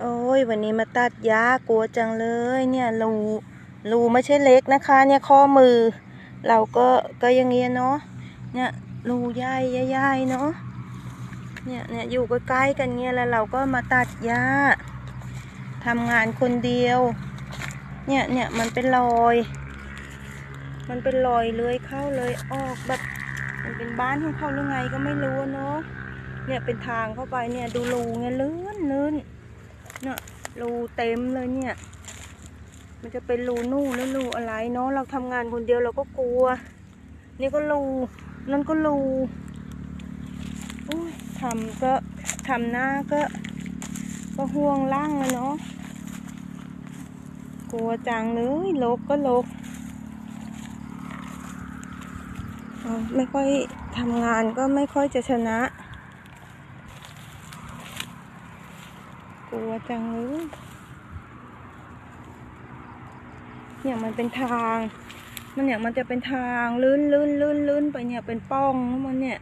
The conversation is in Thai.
โอ้ยวันนี้มาตัดหญ้ากลัวจังเลย เนี่ยรูรูไม่ใช่เล็กนะคะ เนี่ยข้อมือ เราก็ก็ยังเงี้ยเนาะเนี่ยรูใหญ่ใหญ่ๆเนาะเนี่ยเนี่ยอยู่ใกล้ๆกันเนี่ยแล้วเราก็มาตัดหญ้าทำงานคนเดียว เนี่ยเนี่ยมันเป็นรอย มันเป็นรอยเลื้อยเข้าเลยออกแบบมันเป็นบ้านของเขาหรือไงก็ไม่รู้เนาะเนี่ยเป็นทางเข้าไปเนี่ยดูรูไงลื่นลื่น เนี่ยรูเต็มเลยเนี่ย มันจะเป็นรูนู่นแล้วรูอะไรเนาะเราทำงานคนเดียวเราก็กลัว นี่ก็รูนั่นก็รูอุ้ยทำก็ทำหน้าก็ก็ห่วงร่างอะเนาะกลัวจังเลยลกก็ลกไม่ค่อยทำงานก็ไม่ค่อยจะชนะ กลัวจังเลยเนี่ยมันเป็นทาง มันเนี่ยมันจะเป็นทางลื่นลื่นลื่นลื่นไปเนี่ยเป็นป้องของมันเนี่ย